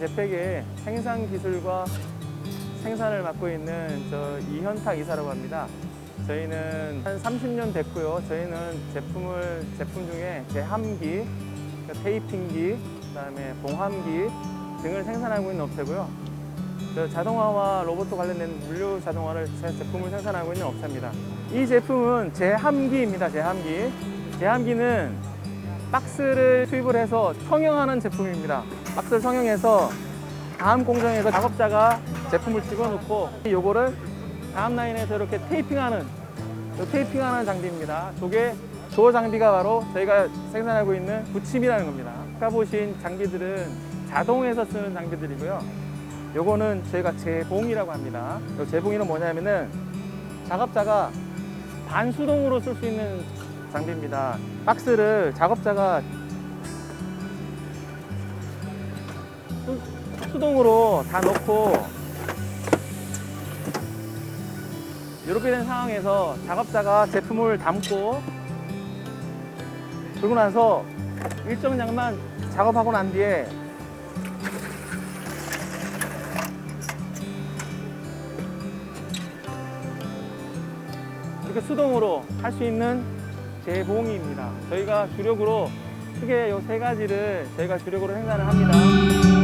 제팩의 생산 기술과 생산을 맡고 있는 저 이현탁 이사라고 합니다. 저희는 한 30년 됐고요. 저희는 제품을 제품 중에 제함기, 그러니까 테이핑기, 그다음에 봉함기 등을 생산하고 있는 업체고요. 저 자동화와 로봇 관련된 물류 자동화를 제 제품을 생산하고 있는 업체입니다. 이 제품은 제함기입니다. 제함기. 제함기는 박스를 투입을 해서 성형하는 제품입니다. 박스를 성형해서 다음 공정에서 작업자가 제품을 집어넣고 요거를 다음 라인에서 이렇게 테이핑하는 요 테이핑하는 장비입니다. 저게 저 장비가 바로 저희가 생산하고 있는 붙임이라는 겁니다. 아까 보신 장비들은 자동에서 쓰는 장비들이고요. 요거는 저희가 재봉이라고 합니다. 요 재봉이는 뭐냐면은 작업자가 반수동으로 쓸 수 있는 장비입니다. 박스를 작업자가 수동으로 다 넣고 이렇게 된 상황에서 작업자가 제품을 담고 그러고 나서 일정 양만 작업하고 난 뒤에 이렇게 수동으로 할 수 있는 재봉입니다. 저희가 주력으로 크게 이 세 가지를 저희가 주력으로 생산을 합니다.